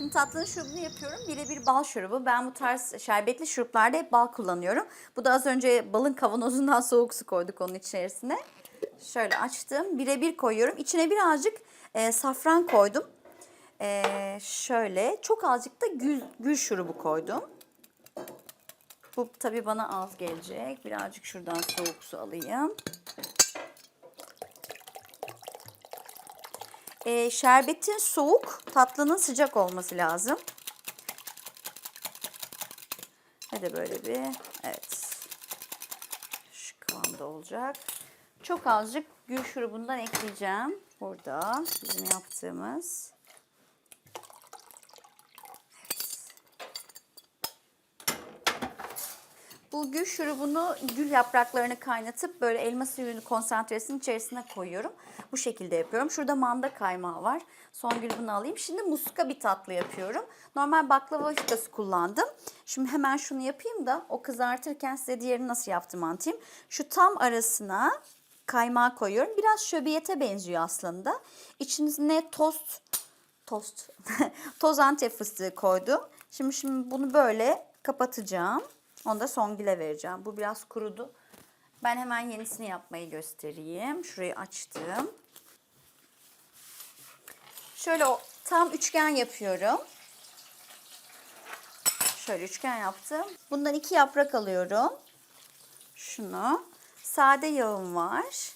Şimdi tatlının şurubunu yapıyorum. Birebir bal şurubu. Ben bu tarz şerbetli şuruplarda hep bal kullanıyorum. Bu da az önce balın kavanozundan soğuk su koyduk onun içerisine. Şöyle açtım. Birebir koyuyorum. İçine birazcık e, safran koydum. E, şöyle çok azıcık da gül, gül şurubu koydum. Bu tabii bana az gelecek. Birazcık şuradan soğuk su alayım. E, şerbetin soğuk, tatlının sıcak olması lazım. Hadi böyle bir, evet. Şu kıvamda olacak. Çok azıcık gül şurubundan ekleyeceğim. Burada bizim yaptığımız. Bu gül şurubunu gül yapraklarını kaynatıp böyle elma suyunu konsantresinin içerisine koyuyorum. Bu şekilde yapıyorum. Şurada manda kaymağı var. Son gül bunu alayım. Şimdi muska bir tatlı yapıyorum. Normal baklava yufkası kullandım. Şimdi hemen şunu yapayım da o kızartırken size diğerini nasıl yaptım anlatayım. Şu tam arasına kaymağı koyuyorum. Biraz şöbiyete benziyor aslında. İçine tost tost toz antep fıstığı koydum. Şimdi şimdi bunu böyle kapatacağım. Onu da Songül'e vereceğim. Bu biraz kurudu. Ben hemen yenisini yapmayı göstereyim. Şurayı açtım. Şöyle o, tam üçgen yapıyorum. Şöyle üçgen yaptım. Bundan iki yaprak alıyorum. Şunu. Sade yağım var.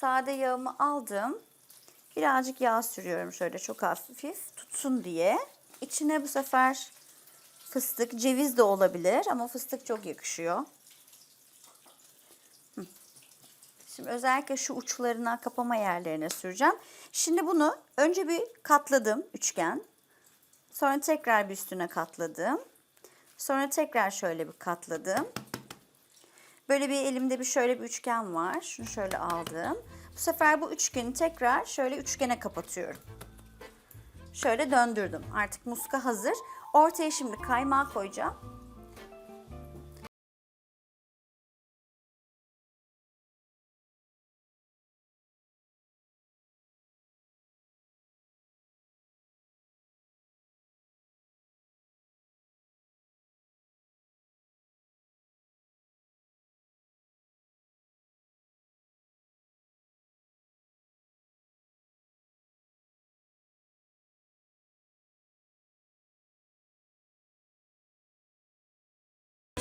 Sade yağımı aldım. Birazcık yağ sürüyorum şöyle çok hafif tutsun diye. İçine bu sefer fıstık, ceviz de olabilir ama fıstık çok yakışıyor. Şimdi özellikle şu uçlarına, kapama yerlerine süreceğim. Şimdi bunu önce bir katladım üçgen. Sonra tekrar bir üstüne katladım. Sonra tekrar şöyle bir katladım. Böyle bir elimde bir şöyle bir üçgen var. Şunu şöyle aldım. Bu sefer bu üçgeni tekrar şöyle üçgene kapatıyorum. Şöyle döndürdüm. Artık muska hazır. Ortaya şimdi kaymağı koyacağım.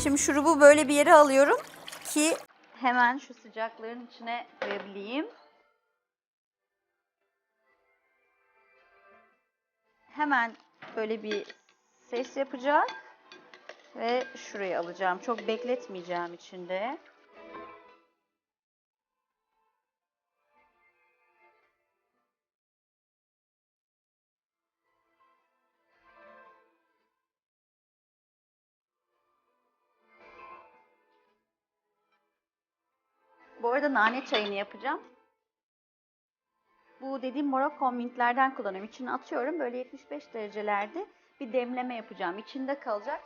Şimdi şurubu böyle bir yere alıyorum ki hemen şu sıcakların içine koyabileyim. Hemen böyle bir ses yapacak ve şuraya alacağım. Çok bekletmeyeceğim içinde. Bu arada nane çayını yapacağım. Bu dediğim Morocco mintlerden kullanıyorum. İçine atıyorum böyle 75 derecelerde bir demleme yapacağım. İçinde kalacak.